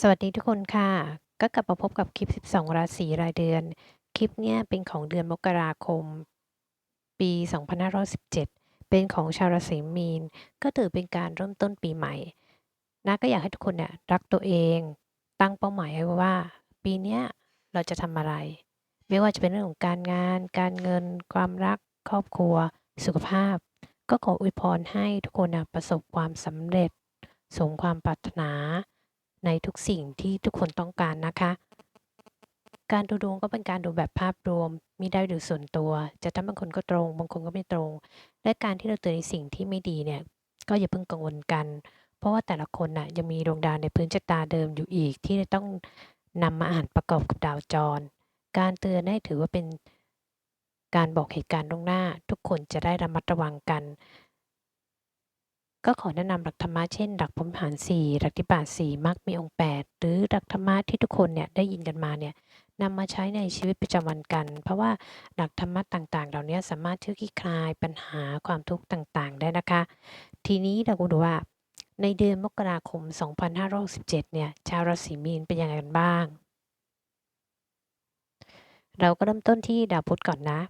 สวัสดีทุกคนค่ะ ก็กลับมาพบกับคลิป 12 ราศีรายเดือน คลิปเนี้ยเป็นของเดือนมกราคม ปี 2517 เป็นของชาวราศีมีน ก็ถือเป็นการเริ่มต้นปีใหม่ นะก็อยากให้ทุกคนเนี่ยรักตัวเอง ตั้งเป้าหมายไว้ว่า ปีเนี้ยเราจะทำอะไร ไม่ว่าจะเป็นเรื่องของการงาน การเงิน ความรัก ครอบครัว สุขภาพ ก็ขออวยพรให้ทุกคนนะประสบความสำเร็จ สมความปรารถนา ในทุกสิ่งที่ทุกคนต้องการนะคะ การดูดวงก็เป็นการดูแบบภาพรวมมิได้ดูส่วนตัว จะทำบางคนก็ตรง บางคนก็ไม่ตรง และการที่เราเจอนในสิ่งที่ไม่ดีเนี่ยก็อย่าเพิ่งกังวลกัน เพราะว่าแต่ละคนน่ะยังมีดวงดาวในพื้นชะตาเดิมอยู่อีก ที่จะต้องนำมาอ่านประกอบกับดาวจร การเตือนให้ถือว่าเป็นการบอกเหตุการณ์ล่วงหน้า ทุกคนจะได้ระมัดระวังกัน ก็ขอแนะนำหลักธรรมะเช่น หลักพรหมวิหารสี่หลักธิบาทสี่มรรคมีองค์แปดหรือหลักธรรมะที่ทุกคนเนี่ยได้ยินกันมาเนี่ยนำมาใช้ในชีวิตประจำวันกัน เพราะว่าหลักธรรมะต่างๆ เหล่านี้สามารถช่วยคลี่คลายปัญหาความทุกข์ต่างๆ ได้นะคะ ทีนี้เราก็ดูว่า ในเดือนมกราคม 2567เนี่ยชาวราศีมีนเป็นยังไงกันบ้าง เราก็เริ่มต้นที่ดาวพุธก่อนนะ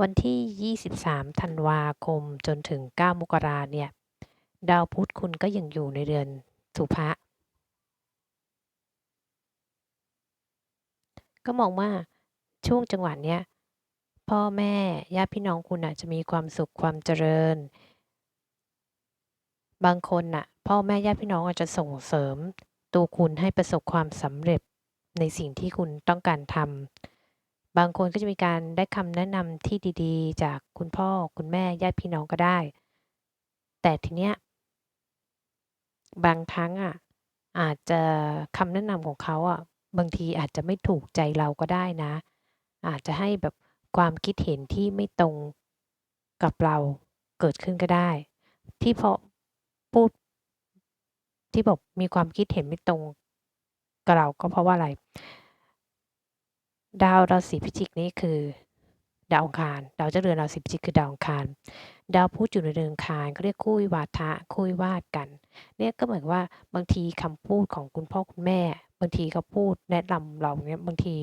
วันที่ 23 ธันวาคมจนถึง 9 มกราเนี่ย ดาวพุธคุณก็ยังอยู่ในเดือนสุภะก็มองว่าช่วงจังหวะเนี้ยพ่อแม่ญาติพี่น้องคุณอะจะมีความสุขความเจริญ บางคนน่ะ พ่อแม่ญาติพี่น้องอาจจะส่งเสริม ตัวคุณให้ประสบความสำเร็จในสิ่งที่คุณต้องการทำบางคนก็จะมีการได้คำแนะนำที่ดี ๆ จากคุณพ่อคุณแม่ญาติพี่น้องก็ได้ แต่ทีเนี้ย บางครั้งอะอาจจะคำแนะนำของเขาอะบางทีอาจจะไม่ถูกใจเราก็ได้นะ อาจจะให้แบบความคิดเห็นที่ไม่ตรงกับเราเกิดขึ้นก็ได้ ที่พอพูดที่บอกมีความคิดเห็นไม่ตรงกับเราก็เพราะว่าอะไร ดาวราศีพิจิกนี่คือ ดาวอังคารดาวเจ้าเรือนราศีพิจิกคือดาวอังคาร ดาวพุธอยู่ในเรือนอังคารเขาเรียกคู่วิวาทะคู่วิวาทกัน เนี่ยก็เหมือนว่าบางทีคำพูดของคุณพ่อคุณแม่ บางทีเขาพูดแนะนำเราเนี่ยบางที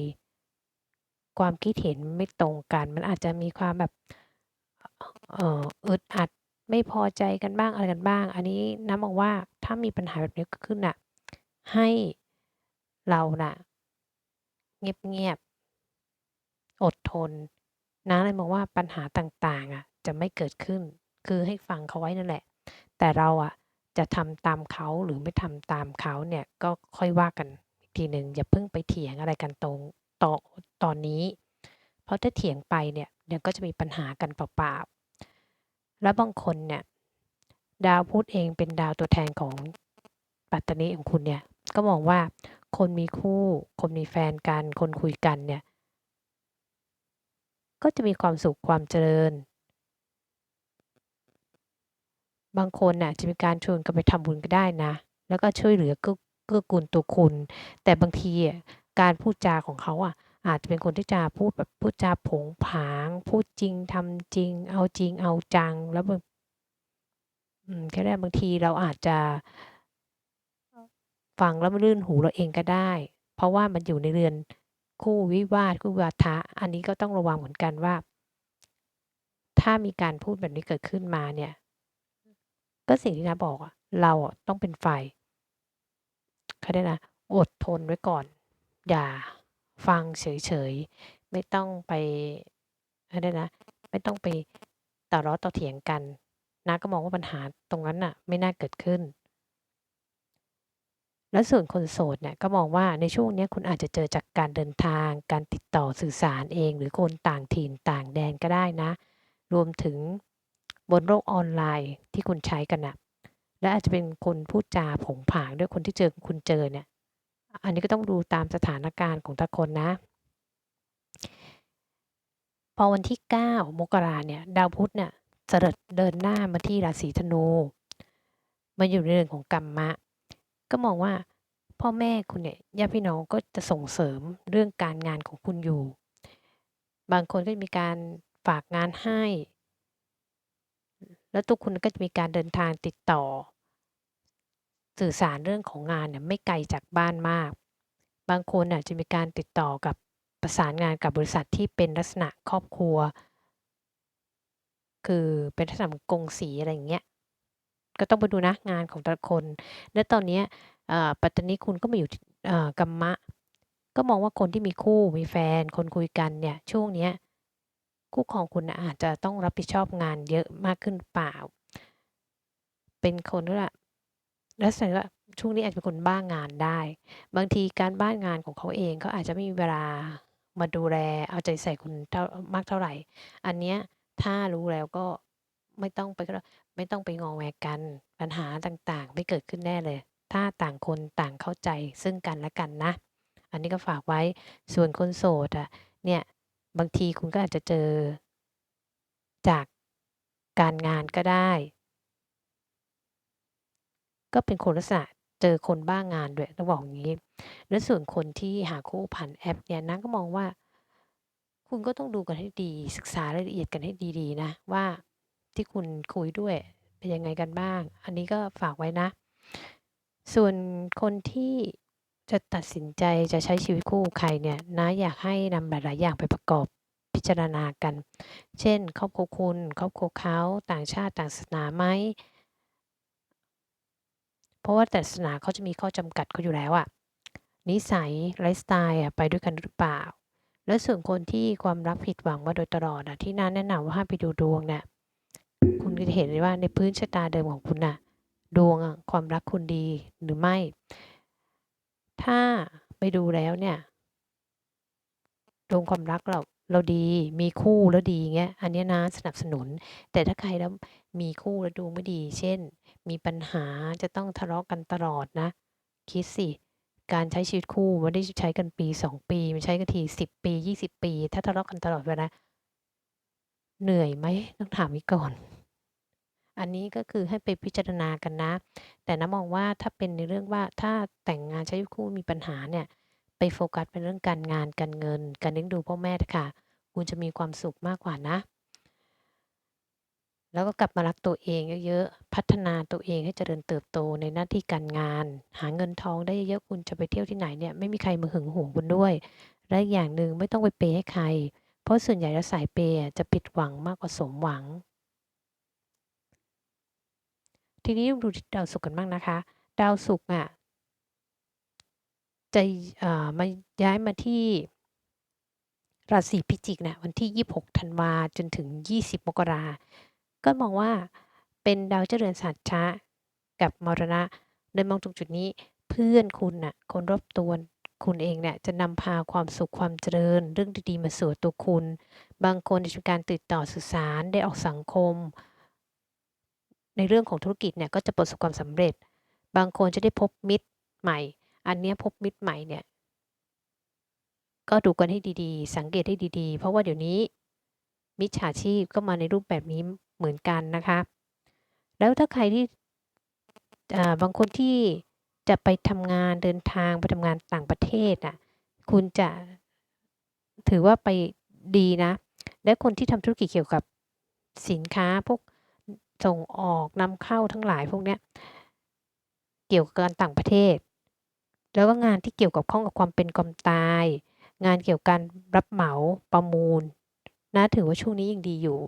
ความคิดเห็นไม่ตรงกัน มันอาจจะมีความแบบเอออึดอัดไม่พอใจกันบ้างอะไรกันบ้าง อันนี้น้ำมองว่าถ้ามีปัญหาแบบนี้เกิดขึ้นน่ะ ให้เราน่ะ เงียบๆอดทนนะเลยมองว่าปัญหาต่าง ๆ อะ จะไม่เกิดขึ้น คือให้ฟังเขาไว้นั่นแหละ แต่เราอะจะทำตามเขาหรือไม่ทำตามเขาเนี่ยก็ค่อยว่ากันอีกทีหนึ่งอย่าเพิ่งไปเถียงอะไรกันตรงตอตอนนี้ เพราะถ้าเถียงไปเนี่ยเดี๋ยวก็จะมีปัญหากันเปล่าๆแล้วบางคนเนี่ยดาวพุธเองเป็นดาวตัวแทนของปัตตานีของคุณเนี่ยก็มองว่าคนมีคู่ คนมีแฟนกัน คนคุยกันเนี่ย ก็จะมีความสุขความเจริญ บางคนน่ะจะมีการชวนกันไปทำบุญก็ได้นะ แล้วก็ช่วยเหลือเกื้อเกื้อกูลตัวคุณ แต่บางทีอะการพูดจาของเขาอะอาจจะเป็นคนที่จะพูดแบบพูดจาผงผาง พูดจริงทำจริง เอาจริงเอาจัง แล้วบางอืมแค่ได้บางทีเราอาจจะฟังแล้วมันลื่นหูเราเองก็ได้ เพราะว่ามันอยู่ในเรือนคู่วิวาทคู่วาทะ อันนี้ก็ต้องระวังเหมือนกันว่า ถ้ามีการพูดแบบนี้เกิดขึ้นมาเนี่ย ก็สิ่งที่น้าบอกอะเราอะต้องเป็นฝ่ายเขาเรียกนะอดทนไว้ก่อน อย่าฟังเฉยๆ ไม่ต้องไปเขาเรียกนะ ไม่ต้องไปต่อล้อต่อเถียงกันน้าก็มองว่าปัญหาตรงนั้นน่ะ ไม่น่าเกิดขึ้น แล้วส่วนคนโสดเนี่ยก็มองว่าในช่วงนี้คุณอาจจะเจอจากการเดินทาง การติดต่อสื่อสารเอง หรือคนต่างถิ่นต่างแดนก็ได้นะ รวมถึง บนโลกออนไลน์ที่คุณใช้กันน่ะและอาจจะเป็นคนพูดจาผงผางด้วยคนที่เจอคุณเจอเนี่ย อันนี้ก็ต้องดูตามสถานการณ์ของแต่คนนะ พอวันที่ 9 มกราเนี่ย ดาวพุธเนี่ยเสด็จเดินหน้ามาที่ราศีธนูมาอยู่ในเรื่องของกรรมะ ก็มองว่าพ่อแม่คุณเนี่ยญาติพี่น้องก็จะส่งเสริมเรื่องการงานของคุณอยู่ บางคนก็มีการฝากงานให้ แล้วตัวคุณก็จะมีการเดินทางติดต่อ สื่อสารเรื่องของงานเนี่ยไม่ไกลจากบ้านมาก บางคนน่ะจะมีการติดต่อกับประสานงานกับบริษัทที่เป็นลักษณะครอบครัว คือเป็นลักษณะกงสีอะไรอย่างเงี้ยก็ต้องไปดูนะงานของแต่ละคน และตอนนี้ปัตตานีคุณก็มาอยู่กัมมะ ก็มองว่าคนที่มีคู่มีแฟน คนคุยกันเนี่ยช่วงเนี้ย คู่ครองคุณนะอาจจะต้องรับผิดชอบงานเยอะมากขึ้นเปล่า เป็นคนที่ว่าลักษณะว่าช่วงนี้อาจจะเป็นคนบ้างานได้ บางทีการบ้านงานของเขาเองเขาอาจจะไม่มีเวลามาดูแลเอาใจใส่คุณเท่ามากเท่าไหร่ อันเนี้ยถ้ารู้แล้วก็ไม่ต้องไปไม่ต้องไปงอแงกันปัญหาต่างๆ ไม่เกิดขึ้นแน่เลย ถ้าต่างคนต่างเข้าใจซึ่งกันและกันนะ อันนี้ก็ฝากไว้ส่วนคนโสดอะเนี่ย บางทีคุณก็อาจจะเจอ จากการงานก็ได้ ก็เป็นคนลักษณะเจอคนบ้างงานด้วยต้องบอกอย่างงี้ แล้วส่วนคนที่หาคู่ผ่านแอปเนี่ยนะก็มองว่า คุณก็ต้องดูกันให้ดี ศึกษารายละเอียดกันให้ดีๆ นะ ว่าที่คุณคุยด้วยเป็นยังไงกันบ้าง อันนี้ก็ฝากไว้นะ ส่วนคนที่ จะตัดสินใจจะใช้ชีวิตคู่กับใครเนี่ยนะอยากให้นำหลายๆ อย่างไปประกอบพิจารณากัน เช่น ครอบครัวคุณ ครอบครัวเขาต่างชาติต่างศาสนาไหม เพราะว่าแต่ศาสนาเขาจะมีข้อจำกัดเขาอยู่แล้วอะนิสัยไลฟ์สไตล์อะไปด้วยกันหรือเปล่า แล้วส่วนคนที่ความรักผิดหวังมาโดยตลอดอะที่น้าแนะนำว่าให้ไปดูดวงเนี่ยคุณก็จะเห็นเลยว่าในพื้นชะตาเดิมของคุณน่ะ ดวงอะความรักคุณดีหรือไม่ ถ้าไปดูแล้วเนี่ยดวงความรักเราเราดีมีคู่แล้วดีอย่างเงี้ยอันนี้น้าสนับสนุน แต่ถ้าใครแล้วมีคู่แล้วดวงไม่ดี เช่น มีปัญหาจะต้องทะเลาะกันตลอดนะ คิดสิ การใช้ชีวิตคู่ไม่ได้ใช้กันปี2ปีมันใช้กันที10ปี20ปี ถ้าทะเลาะกันตลอดเวลาเหนื่อยไหมต้องถามงี้ก่อน อันนี้ก็คือให้ไปพิจารณากันนะ แต่น้ามองว่าถ้าเป็นในเรื่องว่าถ้าแต่งงานใช้ชีวิตคู่มีปัญหาเนี่ยไปโฟกัสเป็นเรื่องการงานการเงิน การเลี้ยงดูพ่อแม่ค่ะ คุณจะมีความสุขมากกว่านะ แล้วก็กลับมารักตัวเองเยอะๆพัฒนาตัวเองให้เจริญเติบโตในหน้าที่การงาน หาเงินทองได้เยอะๆคุณจะไปเที่ยวที่ไหนเนี่ยไม่มีใครมาหึงหวงคุณด้วย และอย่างหนึ่งไม่ต้องไปเพย์ให้ใคร เพราะส่วนใหญ่แล้วสายเพย์จะผิดหวังมากกว่าสมหวัง ทีนี้ดูดาวศุกร์กันบ้างนะคะ ดาวศุกร์อะจะมาย้ายมาที่ราศีพิจิกเนี่ยวันที่ 26ธันวาจนถึง 20 มกราก็มองว่าเป็นดาวเจริญสัจจะกับมรณะโดยมองตรงจุดนี้เพื่อนคุณน่ะคนรอบตัวคุณเองเนี่ยจะนำพาความสุขความเจริญ เรื่องดีๆมาสู่ตัวคุณ บางคนอาจจะมีการติดต่อสื่อสารได้ออกสังคม ในเรื่องของธุรกิจเนี่ยก็จะประสบความสำเร็จ บางคนจะได้พบมิตรใหม่ อันนี้พบมิตรใหม่เนี่ยก็ดูกันให้ดีๆ สังเกตให้ดีๆ เพราะว่าเดี๋ยวนี้ มิจฉาชีพก็มาในรูปแบบนี้เหมือนกันนะคะ แล้วถ้าใครที่บางคนที่จะไปทำงานเดินทางไปทำงานต่างประเทศน่ะคุณจะถือว่าไปดีนะ และคนที่ทำธุรกิจเกี่ยวกับสินค้าพวก ส่งออกนำเข้าทั้งหลายพวกเนี้ยเกี่ยวกับการต่างประเทศ แล้วก็งานที่เกี่ยวกับข้องกับความเป็นความตาย งานเกี่ยวกับการรับเหมาประมูลนะถือว่าช่วงนี้ยังดีอยู่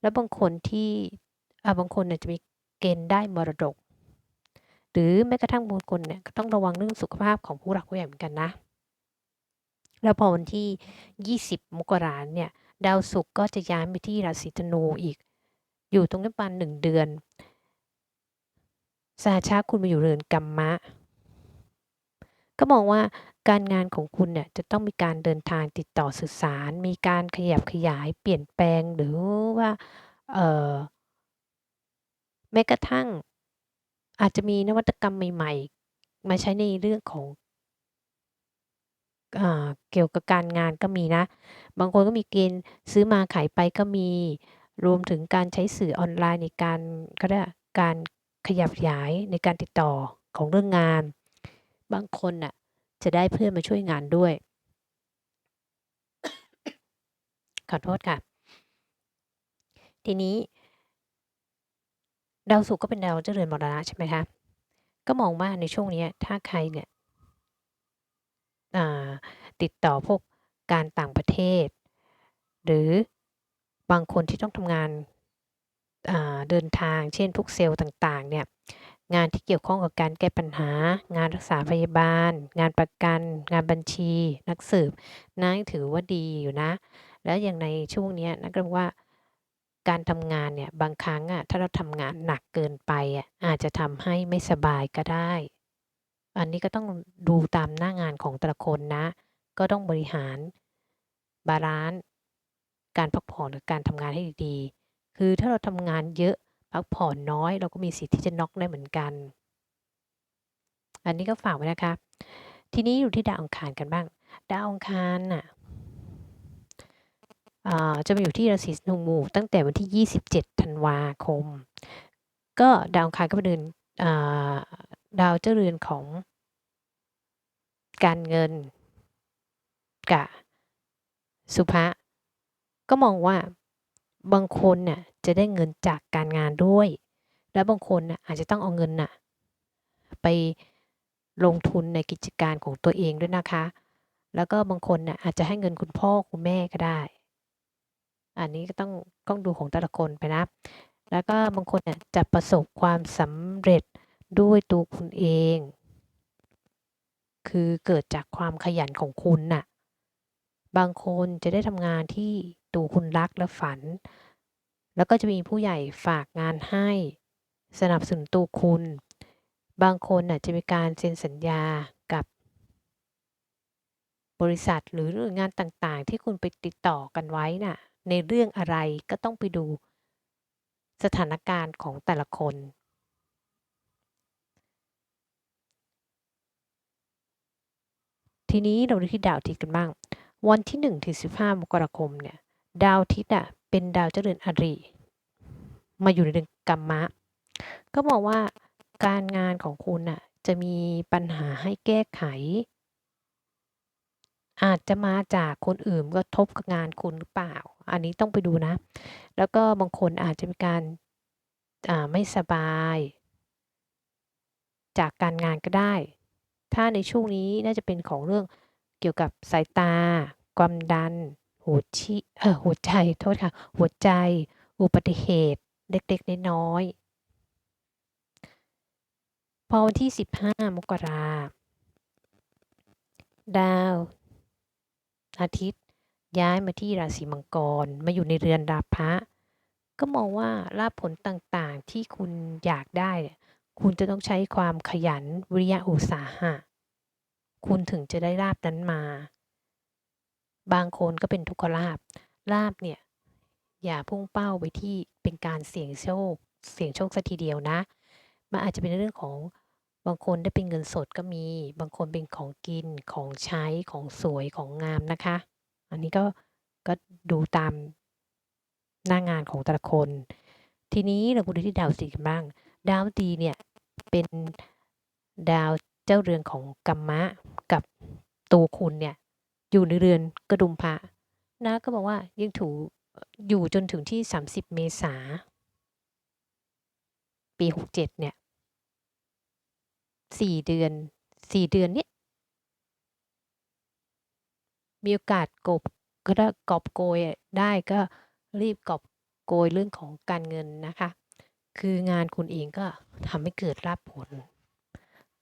แล้วบางคนที่บางคนน่ะจะมีเกณฑ์ได้มรดก หรือแม้กระทั่งบางคนเนี่ยก็ต้องระวังเรื่องสุขภาพของผู้หลักผู้ใหญ่เหมือนกันนะ แล้วพอวันที่ 20 มกราเนี่ยดาวศุกร์ก็จะย้ายไปที่ราศีธนูอีก อยู่ตรงนี้ประมาณ1เดือนสหชาคุณมาอยู่เรือนกัมมะ ก็มองว่าการงานของคุณเนี่ยจะต้องมีการเดินทางติดต่อสื่อสาร มีการขยับขยายเปลี่ยนแปลงหรือว่าเออแม้กระทั่งอาจจะมีนวัตกรรมใหม่ๆ มาใช้ในเรื่องของอ่าเกี่ยวกับการงานก็มีนะ บางคนก็มีเกณฑ์ซื้อมาขายไปก็มี รวมถึงการใช้สื่อออนไลน์ในการเขาเรียการขยับขยายในการติดต่อของเรื่องงาน บางคนน่ะจะได้เพื่อนมาช่วยงานด้วย ขอโทษค่ะ ทีนี้ ดาวศุกร์ก็เป็นดาวเจริญมรณะใช่ไหมคะก็มองว่าในช่วงนี้ถ้าใครเนี่ยติดต่อพวกการต่างประเทศ หรือ บางคนที่ต้องทำงานเดินทาง เช่น พวกเซลล์ต่างๆ เนี่ย งานที่เกี่ยวข้องกับการแก้ปัญหา งานรักษาพยาบาล งานประกัน งานบัญชี นักสืบนะยังถือว่าดีอยู่นะ แล้วอย่างในช่วงนี้นะก็ว่าการทำงานเนี่ย บางครั้งอะถ้าเราทำงานหนักเกินไปอะอาจจะทำให้ไม่สบายก็ได้ อันนี้ก็ต้องดูตามหน้างานของแต่ละคนนะ ก็ต้องบริหารบาลันซ์ การพักผ่อนกับการทำงานให้ดีๆ คือถ้าเราทำงานเยอะพักผ่อนน้อย เราก็มีสิทธิ์ที่จะน็อกได้เหมือนกัน อันนี้ก็ฝากไว้นะคะ ทีนี้อยู่ที่ดาวอังคารกันบ้าง ดาวอังคารน่ะจะมาอยู่ที่ราศีธนูตั้งแต่วันที่ 27 ธันวาคม ก็ดาวอังคารก็เป็นเดือนดาวเจ้าเรือนของการเงินกับสุภะ ก็มองว่าบางคนน่ะจะได้เงินจากการงานด้วย แล้วบางคนน่ะอาจจะต้องเอาเงินน่ะไปลงทุนในกิจการของตัวเองด้วยนะคะ แล้วก็บางคนน่ะอาจจะให้เงินคุณพ่อคุณแม่ก็ได้ อันนี้ก็ต้องต้องดูของแต่ละคนไปนะ แล้วก็บางคนเนี่ยจะประสบความสำเร็จด้วยตัวคุณเอง คือเกิดจากความขยันของคุณน่ะ บางคนจะได้ทำงานที่ ตัวคุณรักและฝัน แล้วก็จะมีผู้ใหญ่ฝากงานให้ สนับสนุนตัวคุณ บางคนน่ะจะมีการเซ็นสัญญากับบริษัทหรือหน่วยงานต่างๆ ที่คุณไปติดต่อกันไว้น่ะ ในเรื่องอะไรก็ต้องไปดูสถานการณ์ของแต่ละคน ทีนี้เราดูที่ดาวทิตย์กันบ้าง วันที่1ถึง15 มกราคมเนี่ย ดาวอาทิตย์อะเป็นดาวเจรือนอริมาอยู่ในเดือนกัมมะ ก็มองว่าการงานของคุณน่ะจะมีปัญหาให้แก้ไข อาจจะมาจากคนอื่นกระทบกับงานคุณหรือเปล่า อันนี้ต้องไปดูนะ แล้วก็บางคนอาจจะมีการาไม่สบาย จากการงานก็ได้ ถ้าในช่วงนี้น่าจะเป็นของเรื่องเกี่ยวกับสายตา ความดัน หัวชิเออหัวใจโทษค่ะ หัวใจ อุบัติเหตุ เล็กๆน้อยๆพอวันที่ 15 มกราดาว อาทิตย์ ย้ายมาที่ราศีมังกร มาอยู่ในเรือนราพะ ก็มองว่าลาภผลต่างๆที่คุณอยากได้ คุณจะต้องใช้ความขยันวิริยะอุตสาหะ คุณถึงจะได้ลาภนั้นมา บางคนก็เป็นทุกขลาภลาภเนี่ยอย่าพุ่งเป้าไปที่เป็นการเสี่ยงโชค เสี่ยงโชคสียทีเดียวนะ มันอาจจะเป็นเรื่องของบางคนได้เป็นเงินสดก็มี บางคนเป็นของกินของใช้ของสวยของงามนะคะ อันนี้ก็ก็ดูตามหน้างานของแต่ละคน ทีนี้เรามาดูที่ดาวศุกร์กันบ้าง ดาวดีเนี่ยเป็นดาวเจ้าเรือนของกัมมะกับตัวคุณเนี่ย อยู่ในเรือนกระดุมพระนะก็บอกว่ายังถูอยู่จนถึงที่ 30 เมษาปี 67 เนี่ย4เดือน4เดือนนี้ มีโอกาสกบก็ได้กอบโกยได้ก็รีบกอบโกยเรื่องของการเงินนะคะ คืองานคุณเองก็ทำให้เกิดลาภผล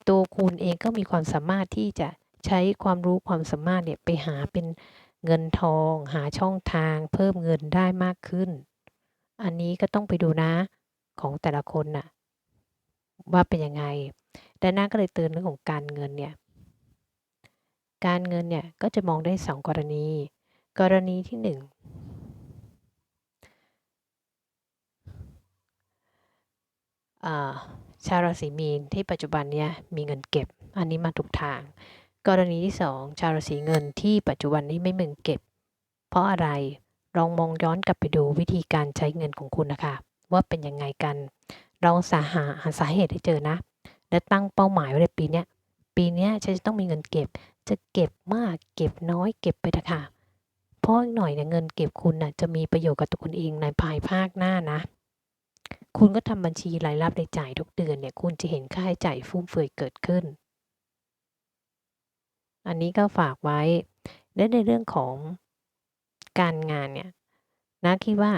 ตัวคุณเองก็มีความสามารถที่จะ ใช้ความรู้ความสามารถเนี่ยไปหาเป็นเงินทอง หาช่องทาง เพิ่มเงินได้มากขึ้น อันนี้ก็ต้องไปดูนะของแต่ละคนน่ะว่าเป็นยังไงดังนั้นก็เลยเตือนเรื่องของการเงินเนี่ย การเงินเนี่ยก็จะมองได้2กรณี กรณีที่1อ่าชาวราศีมีนที่ปัจจุบันเนี้ยมีเงินเก็บ อันนี้มาถูกทาง กรณีที่ 2 ชาวราศีเงินที่ปัจจุบันนี้ไม่มีเงินเก็บ เพราะอะไรลองมองย้อนกลับไปดูวิธีการใช้เงินของคุณนะคะ ว่าเป็นยังไงกันลองสาหาหาสาเหตุให้เจอนะ และตั้งเป้าหมายไว้เลยปีนี้ปีนี้ฉันจะต้องมีเงินเก็บ จะเก็บมากเก็บน้อยเก็บไปเถอะค่ะเพราะอีกหน่อยเนี่ยเงินเก็บคุณน่ะจะมีประโยชน์กับตัวคุณเองในภายภาคหน้านะ คุณก็ทำบัญชีรายรับรายจ่ายทุกเดือนเนี่ย คุณจะเห็นค่าใช้จ่ายฟุ่มเฟือยเกิดขึ้น อันนี้ก็ฝากไว้ และในเรื่องของการงานเนี่ยนะคิดว่า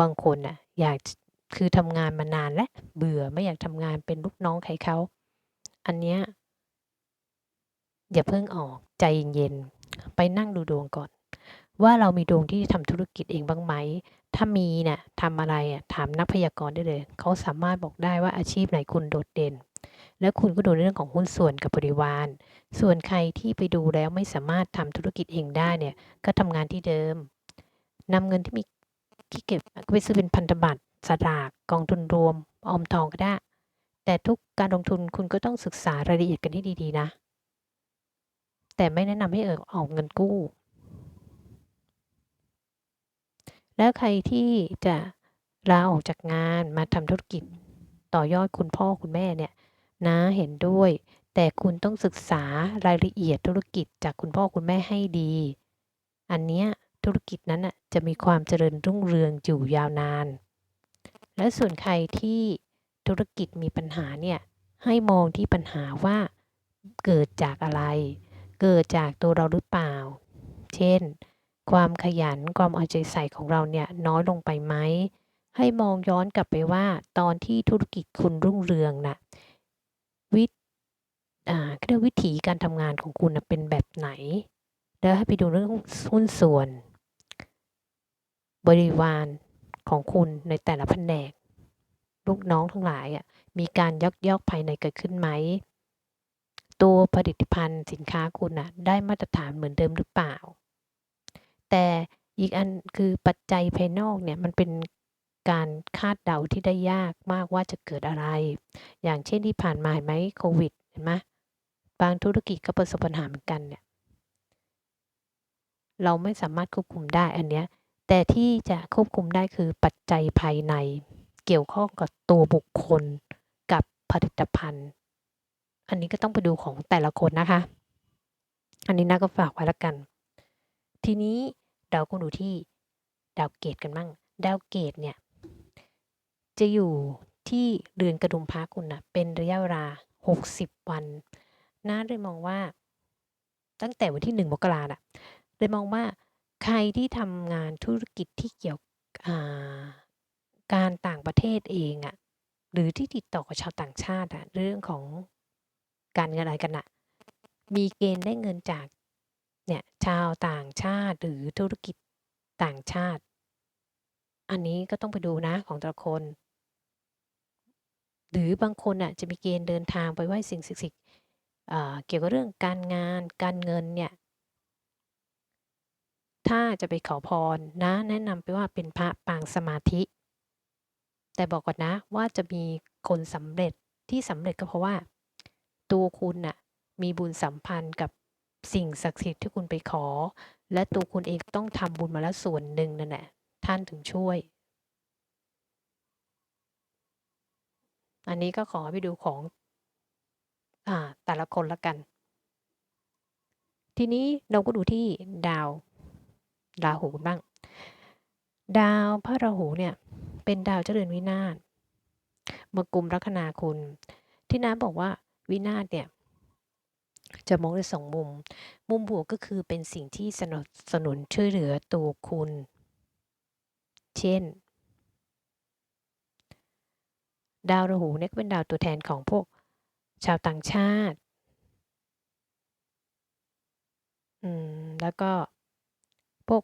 บางคนน่ะอยากคือทำงานมานานและเบื่อไม่อยากทำงานเป็นลูกน้องใครเขา อันเนี้ยอย่าเพิ่งออกใจเย็นๆไปนั่งดูดวงก่อน ว่าเรามีดวงที่ทำธุรกิจเองบ้างไหม ถ้ามีเนี่ยทำอะไรอะถามนักพยากรณ์ได้เลย เขาสามารถบอกได้ว่าอาชีพไหนคุณโดดเด่น แล้วคุณก็ดูในเรื่องของหุ้นส่วนกับบริวาร ส่วนใครที่ไปดูแล้วไม่สามารถทำธุรกิจเองได้เนี่ย ก็ทำงานที่เดิมนำเงินที่มีที่เก็บก็ไปซื้อเป็นพันธบัตรสลากกองทุนรวม ออมทองก็ได้ แต่ทุกการลงทุนคุณก็ต้องศึกษารายละเอียดกันให้ดีๆนะ แต่ไม่แนะนำให้เออออกเงินกู้ แล้วใครที่จะลาออกจากงานมาทำธุรกิจต่อยอดคุณพ่อคุณแม่เนี่ย นะเห็นด้วย แต่คุณต้องศึกษารายละเอียดธุรกิจจากคุณพ่อคุณแม่ให้ดี อันเนี้ยธุรกิจนั้นน่ะจะมีความเจริญรุ่งเรืองอยู่ยาวนาน และส่วนใครที่ธุรกิจมีปัญหาเนี่ยให้มองที่ปัญหาว่าเกิดจากอะไร เกิดจากตัวเราหรือเปล่า เช่น ความขยันความเอาใจใส่ของเราเนี่ยน้อยลงไปไหม ให้มองย้อนกลับไปว่าตอนที่ธุรกิจคุณรุ่งเรืองน่ะ วิอ่าเรียกวิถีการทำงานของคุณนะเป็นแบบไหน แล้วให้ไปดูเรื่องหุ้นส่วน บริวารของคุณในแต่ละแผนก ลูกน้องทั้งหลายอะมีการยักยอกภายในเกิดขึ้นไหม ตัวผลิตภัณฑ์สินค้าคุณน่ะได้มาตรฐานเหมือนเดิมหรือเปล่า แต่อีกอันคือปัจจัยภายนอกเนี่ยมันเป็น การคาดเดาที่ได้ยากมากว่าจะเกิดอะไร อย่างเช่นที่ผ่านมาเห็นไหมโควิดเห็นไหมบางธุรกิจก็ประสบปัญหาเหมือนกันเนี่ย เราไม่สามารถควบคุมได้อันเนี้ย แต่ที่จะควบคุมได้คือปัจจัยภายใน เกี่ยวข้องกับตัวบุคคลกับผลิตภัณฑ์ อันนี้ก็ต้องไปดูของแต่ละคนนะคะ อันนี้นะก็ฝากไว้ละกัน ทีนี้เราก็ดูที่ดาวเกตกันบ้างดาวเกตเนี่ย จะอยู่ที่เรือนกระดุมพระคุณนะเป็นระยะเวลา 60 วันน่าเลยมองว่า ตั้งแต่วันที่หนึ่งมกราน่ะเลยมองว่าใครที่ทำงานธุรกิจที่เกี่ยวการต่างประเทศเองอะ่ะหรือที่ติดต่อกับชาวต่างชาติอะเรื่องของการเงินอะไรกันอะมีเกณฑ์ได้เงินจากเนี่ยชาวต่างชาติหรือธุรกิจต่างชาติ อันนี้ก็ต้องไปดูนะของแต่ละคน หรือบางคนอะจะมีเกณฑ์เดินทางไปไหว้สิ่งศักดิ์สิทธิ์เกี่ยวกับเรื่องการงานการเงินเนี่ยถ้าจะไปขอพรนะแนะนำไปว่าเป็นพระปางสมาธิ แต่บอกก่อนนะว่าจะมีคนสำเร็จที่สำเร็จก็เพราะว่า ตัวคุณน่ะมีบุญสัมพันธ์กับสิ่งศักดิ์สิทธิ์ที่คุณไปขอ และตัวคุณเองต้องทำบุญมาแล้วส่วนหนึ่งนั่นแหละท่านถึงช่วย อันนี้ก็ขอไปดูของอ่าแต่ละคนละกัน ทีนี้เราก็ดูที่ดาวราหูบ้าง ดาวพระราหูเนี่ยเป็นดาวเจริญวินาศมกุมลัคนาคุณ ที่น้าบอกว่าวินาศเนี่ยจะมองได้สองมุม มุมบวกก็คือเป็นสิ่งที่สนับสนุนช่วยเหลือตัวคุณ เช่น ดาวราหูเนี่ยเป็นดาวตัวแทนของพวกชาวต่างชาติอืมแล้วก็พวก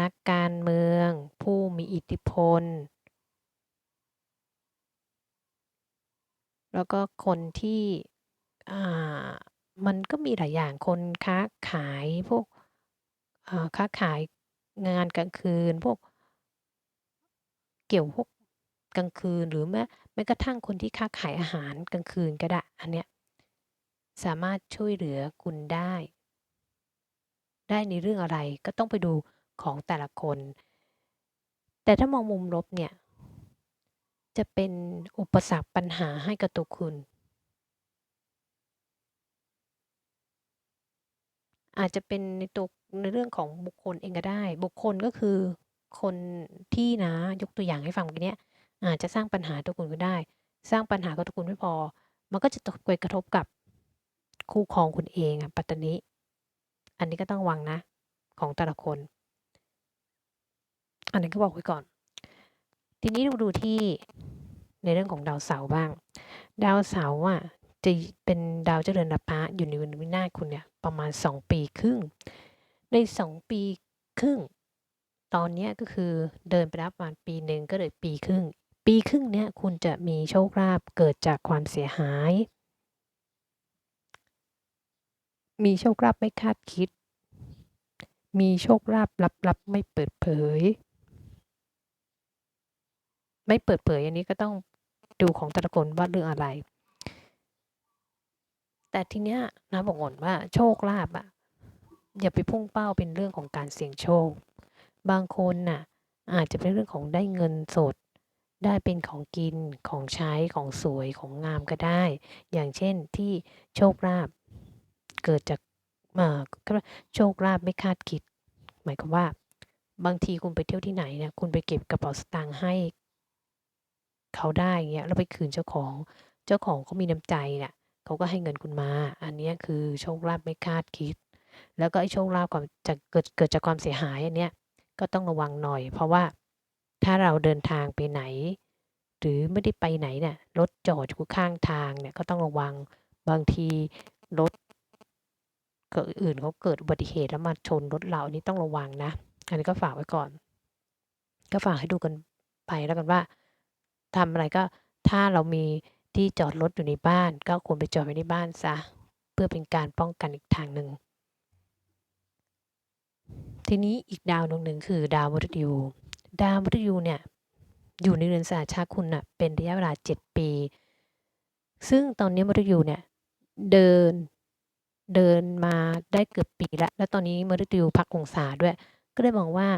นักการเมือง ผู้มีอิทธิพล แล้วก็คนที่อ่ามันก็มีหลายอย่างคนค้าขายพวกค้าขายงานกลางคืนพวก เกี่ยวพวก กลางคืนหรือแม้แม้กระทั่งคนที่ค้าขายอาหารกลางคืนก็ได้อันเนี้ยสามารถช่วยเหลือคุณได้ ได้ในเรื่องอะไรก็ต้องไปดูของแต่ละคน แต่ถ้ามองมุมลบเนี่ย จะเป็นอุปสรรคปัญหาให้กับตัวคุณ อาจจะเป็นในตัวในเรื่องของบุคคลเองก็ได้ บุคคลก็คือคนที่นะยกตัวอย่างให้ฟังกี้เนี้ย อาจจะสร้างปัญหาตัวคุณก็ได้ สร้างปัญหากับตัวคุณไม่พอ มันก็จะตกไปกระทบกับคู่ครองคุณเองอะปัตตานิอันนี้ก็ต้องระวังนะ ของแต่ละคน อันนี้ก็บอกไว้ก่อน ทีนี้เราดูที่ในเรื่องของดาวเสาร์บ้าง ดาวเสาร์อะจะเป็นดาวเจริญรับพระอยู่ในวินาศคุณเนี่ยประมาณ 2 ปีครึ่ง ใน 2 ปีครึ่ง ตอนนี้ก็คือเดินไปแล้วประมาณปีหนึ่งก็เลยปีครึ่ง ปีครึ่งเนี้ยคุณจะมีโชคลาภเกิดจากความเสียหาย มีโชคลาภไม่คาดคิด มีโชคลาภลับๆไม่เปิดเผย ไม่เปิดเผยอันนี้ก็ต้องดูของแต่ละคนว่าเรื่องอะไร แต่ทีเนี้ยนะบอกก่อนว่าโชคลาภอะอย่าไปพุ่งเป้าเป็นเรื่องของการเสี่ยงโชค บางคนน่ะอาจจะเป็นเรื่องของได้เงินสด ได้เป็นของกินของใช้ของสวยของงามก็ได้ อย่างเช่นที่โชคลาภเกิดจากโชคลาภไม่คาดคิด หมายความว่า บางทีคุณไปเที่ยวที่ไหนเนี่ยคุณไปเก็บกระเป๋าสตางค์ให้ เขาได้เงี้ยแล้วไปคืนเจ้าของ เจ้าของเขามีน้ำใจน่ะเขาก็ให้เงินคุณมา อันนี้คือโชคลาภไม่คาดคิด แล้วก็ไอ้โชคลาภความจะเกิดเกิดจากความเสียหายอันเนี้ยก็ต้องระวังหน่อย เพราะว่า ถ้าเราเดินทางไปไหน หรือไม่ได้ไปไหนเนี่ยรถจอดอยู่ข้างทางเนี่ยก็ต้องระวังบางทีรถเกิดอื่นเขาเกิดอุบัติเหตุแล้วมาชนรถเราอันนี้ต้องระวังนะ อันนี้ก็ฝากไว้ก่อน ก็ฝากให้ดูกันไปแล้วกันว่าทำอะไรก็ถ้าเรามีที่จอดรถอยู่ในบ้าน ก็ควรไปจอดไว้ในบ้านซะเพื่อเป็นการป้องกันอีกทางหนึ่งทีนี้อีกดาวดวงหนึ่งคือดาวมฤตยู ดาวมฤตยูเนี่ยอยู่ในเรือนสาชาคุณน่ะเป็นระยะเวลา 7 ปี ซึ่งตอนนี้มฤตยูเนี่ยเดินเดินมาได้เกือบปีแล้ว แล้วตอนนี้มฤตยูพักองศาด้วย ก็เลยมองว่า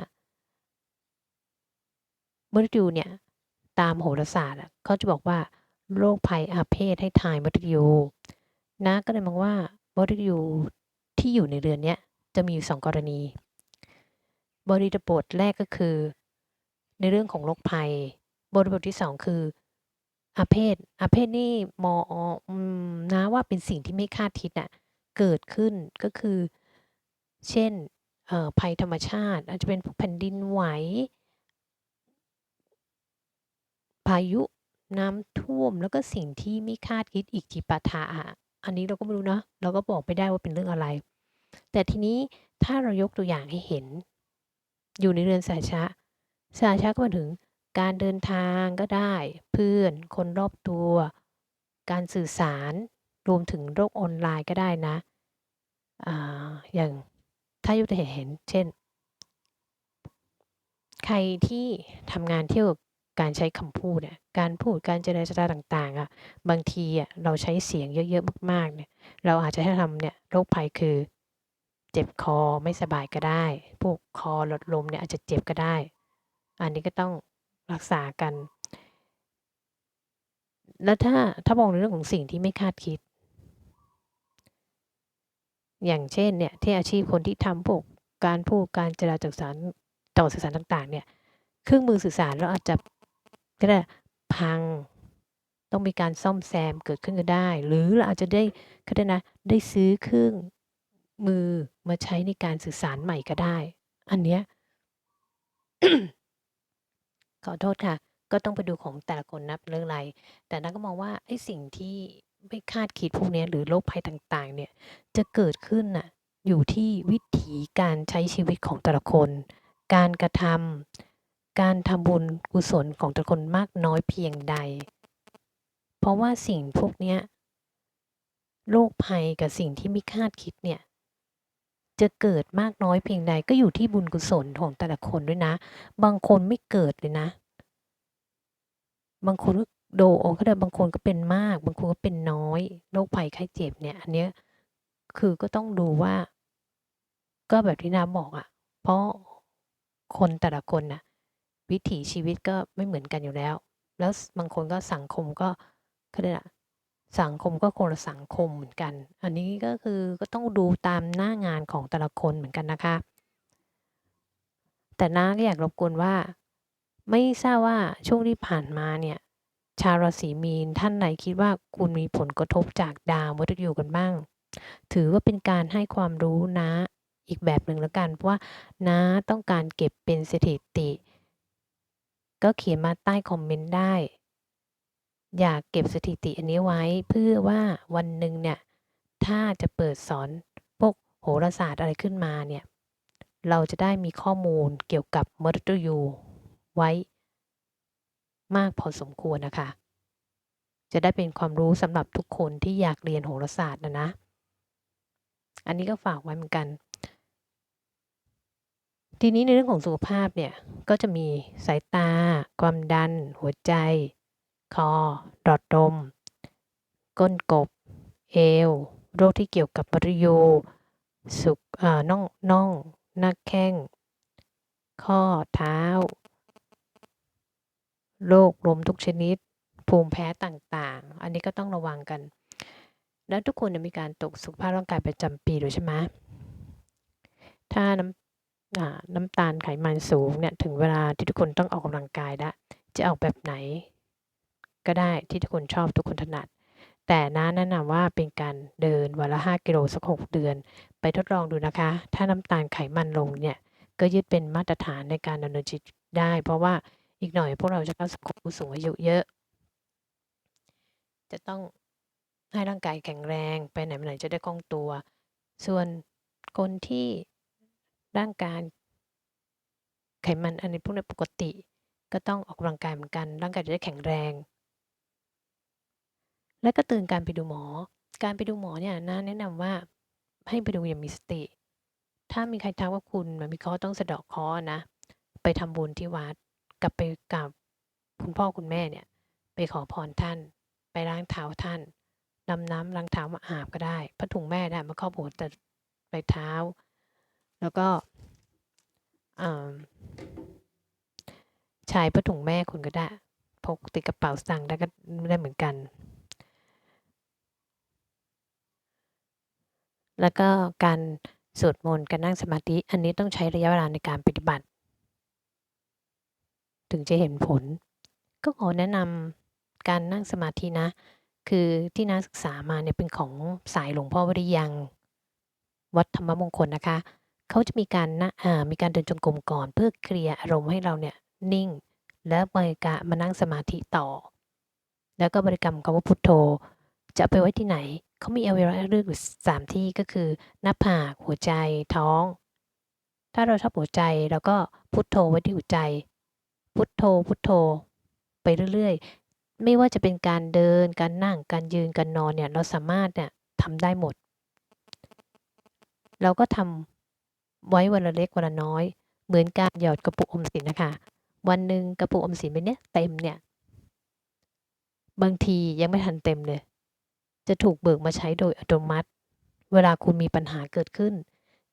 มฤตยูเนี่ยตามโหราศาสตร์เขาจะบอกว่าโรคภัยอาเพศให้ทายมฤตยูนะก็เลยมองว่ามฤตยูที่อยู่ในเรือนเนี้ยจะมีอยู่สองกรณี บริบทแรกก็คือ ในเรื่องของโรคภัย บริบทที่สองคืออาเพศอาเพศนี่มออนะว่าเป็นสิ่งที่ไม่คาดคิดอะเกิดขึ้นก็คือ เช่นภัยธรรมชาติ อาจจะเป็นพวกแผ่นดินไหว พายุน้ำท่วมแล้วก็สิ่งที่ไม่คาดคิดอีกจิปาถะอะอันนี้เราก็ไม่รู้เนาะเราก็บอกไม่ได้ว่าเป็นเรื่องอะไร แต่ทีนี้ถ้าเรายกตัวอย่างให้เห็น อยู่ในเรือนสาชะ สาชะก็หมาถึงการเดินทางก็ได้ เพื่อน คนรอบตัว การสื่อสารรวมถึงโลกออนไลน์ก็ได้นะออย่างถ้ายกตัวอย่างเห็น เช่น ใครที่ทำงานเที่ยวการใช้คำพูดเนี่ยการพูดการเจรจาต่างๆอะบางทีอะเราใช้เสียงเยอะๆมากๆเนี่ยเราอาจจะให้ทำเนี่ยโรคภัยคือ เจ็บคอไม่สบายก็ได้พวกคอหลอดลมเนี่ยอาจจะเจ็บก็ได้ อันนี้ก็ต้องรักษากัน แล้วถ้าถ้ามองในเรื่องของสิ่งที่ไม่คาดคิด อย่างเช่นเนี่ยที่อาชีพคนที่ทำพวกการพูดการเจรจาสื่อสารต่อสื่อสารต่าง ๆ เนี่ย เครื่องมือสื่อสารเราอาจจะก็ได้พังต้องมีการซ่อมแซมเกิดขึ้นก็ได้ หรือเราอาจจะได้ก็ได้นะได้ซื้อเครื่องมือมาใช้ในการสื่อสารใหม่ก็ได้ อันเนี้ย ขอโทษค่ะ ก็ต้องไปดูของแต่ละคนนับเรื่องอะไร แต่นักก็มองว่าไอ้สิ่งที่ไม่คาดคิดพวกเนี้ยหรือโรคภัยต่าง ๆ เนี่ย จะเกิดขึ้นน่ะ อยู่ที่วิถีการใช้ชีวิตของแต่ละคน การกระทำ การทำบุญกุศลของแต่ละคนมากน้อยเพียงใด เพราะว่าสิ่งพวกเนี้ย โรคภัยกับสิ่งที่ไม่คาดคิดเนี่ย จะเกิดมากน้อยเพียงใดก็อยู่ที่บุญกุศลของแต่ละคนด้วยนะ บางคนไม่เกิดเลยนะ บางคนก็โดโอก็ได้บางคนก็เป็นมาก บางคนก็เป็นน้อยโรคภัยไข้เจ็บเนี่ย อันเนี้ยคือก็ต้องดูว่า ก็แบบที่น้าบอกอะเพราะคนแต่ละคนน่ะ วิถีชีวิตก็ไม่เหมือนกันอยู่แล้ว แล้วบางคนก็สังคมก็เขาเรียกอะ สังคมก็คนละสังคมเหมือนกัน อันนี้ก็คือก็ต้องดูตามหน้างานของแต่ละคนเหมือนกันนะคะ แต่น้าก็อยากรบกวนว่า ไม่ทราบว่าช่วงที่ผ่านมาเนี่ย ชาวราศีมีนท่านไหนคิดว่าคุณมีผลกระทบจากดาวมฤตยูกันบ้าง ถือว่าเป็นการให้ความรู้นะอีกแบบหนึ่งแล้วกัน เพราะว่านะต้องการเก็บเป็นสถิติ ก็เขียนมาใต้คอมเมนต์ได้ อยากเก็บสถิติอันนี้ไว้เพื่อว่าวันหนึ่งเนี่ย ถ้าจะเปิดสอนพวกโหราศาสตร์อะไรขึ้นมาเนี่ย เราจะได้มีข้อมูลเกี่ยวกับมฤตยูไว้ มากพอสมควรนะคะ จะได้เป็นความรู้สำหรับทุกคนที่อยากเรียนโหราศาสตร์นะนะ อันนี้ก็ฝากไว้เหมือนกัน ทีนี้ในเรื่องของสุขภาพเนี่ย ก็จะมีสายตา ความดัน หัวใจ คอหลอดลมก้นกบ เอว โรคที่เกี่ยวกับมฤยูสุกอ่าน่องน่อง หน้าแข้ง ข้อเท้า โรคลมทุกชนิด ภูมิแพ้ต่างๆ อันนี้ก็ต้องระวังกัน แล้วทุกคนมีการตรวจสุขภาพร่างกายประจำปีด้วยใช่ไหมถ้าน้ำน้ำตาลไขมันสูงเนี่ยถึงเวลาที่ทุกคนต้องออกกำลังกายแล้วจะออกแบบไหน ก็ได้ที่ทุกคนชอบทุกคนถนัด แต่น้าแนะนำว่าเป็นการเดินวันละ 5 กิโลสัก 6 เดือน ไปทดลองดูนะคะ ถ้าน้ำตาลไขมันลงเนี่ย ก็ยึดเป็นมาตรฐานในการดำเนินชีวิตได้ เพราะว่าอีกหน่อยพวกเราจะเข้าสู่ผู้สูงอายุเยอะ จะต้องให้ร่างกายแข็งแรงไปไหนมาไหนจะได้คล่องตัว ส่วนคนที่ร่างกายไขมันอันนี้พวกนี้ปกติ ก็ต้องออกกำลังกายเหมือนกัน ร่างกายจะได้แข็งแรง และก็เตือนการไปดูหมอ การไปดูหมอเนี่ยนะแนะนำว่าให้ไปดูอย่างมีสติ ถ้ามีใครทักว่าคุณมันมีเคราะห์ต้องสะเดาะเคราะห์นะ ไปทำบุญที่วัด กลับไปกับคุณพ่อคุณแม่เนี่ย ไปขอพรท่าน ไปล้างเท้าท่านนำน้ำล้างเท้ามาอาบก็ได้ผ้าถุงแม่ได้มาครอบหัวแต่ไปเท้า แล้วก็อ่าใช้ผ้าถุงแม่คุณก็ได้ พกติดกระเป๋าสตางค์ได้ก็ได้เหมือนกัน แล้วก็การสวดมนต์การนั่งสมาธิ อันนี้ต้องใช้ระยะเวลาในการปฏิบัติ ถึงจะเห็นผล ก็ขอแนะนำการนั่งสมาธินะ คือที่นักศึกษามาเนี่ยเป็นของสายหลวงพ่อวริยัง วัดธรรมมงคลนะคะ เขาจะมีการนะมีการเดินจงกรมก่อนเพื่อเคลียร์อารมณ์ให้เราเนี่ยนิ่ง แล้วบริกรรมมานั่งสมาธิต่อ แล้วก็บริกรรมคำว่าพุทโธ จะไปไว้ที่ไหน เขามีอวัยวะเลือกอยู่สามที่ก็คือ หน้าผาก หัวใจ ท้อง ถ้าเราชอบหัวใจเราก็พุทโธไว้ที่หัวใจ พุทโธ พุทโธ ไปเรื่อยๆ ไม่ว่าจะเป็นการเดิน การนั่ง การยืน การนอนเนี่ย เราสามารถเนี่ยทำได้หมด เราก็ทำไว้วันละเล็กวันละน้อย เหมือนการหยอดกระปุกอมสินนะคะ วันหนึ่งกระปุกอมสินใบเนี้ยเต็มเนี่ย บางทียังไม่ทันเต็มเลย จะถูกเบิกมาใช้โดยอัตโนมัติ เวลาคุณมีปัญหาเกิดขึ้น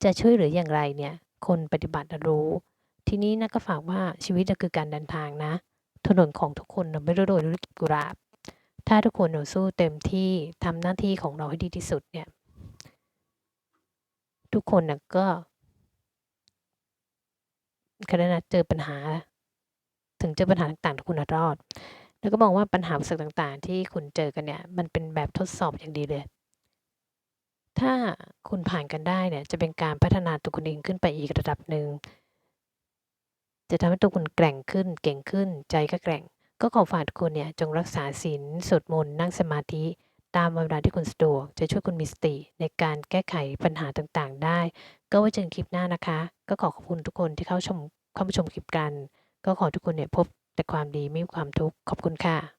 จะช่วยเหลืออย่างไรเนี่ย คนปฏิบัติรู้ ทีนี้นะก็ฝากว่าชีวิตคือการเดินทางนะ ถนนของทุกคนไม่ได้โดยด้วยกุหลาบ ถ้าทุกคนเราสู้เต็มที่ทำหน้าที่ของเราให้ดีที่สุดเนี่ย ทุกคนนะก็คณะเจอปัญหา ถึงเจอปัญหาต่างๆทุกคนรอด แล้วก็มองว่าปัญหาอุปสรรคต่างๆ ที่คุณเจอกันเนี่ย มันเป็นแบบทดสอบอย่างดีเลย ถ้าคุณผ่านกันได้เนี่ย จะเป็นการพัฒนาตัวคุณเองขึ้นไปอีกระดับหนึ่ง จะทำให้ตัวคุณแกร่งขึ้น เก่งขึ้น ใจก็แกร่ง ก็ขอฝากทุกคนเนี่ย จงรักษาศีลสวดมนต์นั่งสมาธิ ตามเวลาที่คุณสะดวก จะช่วยคุณมีสติ ในการแก้ไขปัญหาต่างๆ ได้ ก็ไว้เจอกันคลิปหน้านะคะ ก็ขอขอบคุณทุกคนที่เข้าชมเข้ามาชมคลิปกัน ก็ขอทุกคนเนี่ยพบ แต่ความดีไม่มีความทุกข์ขอบคุณค่ะ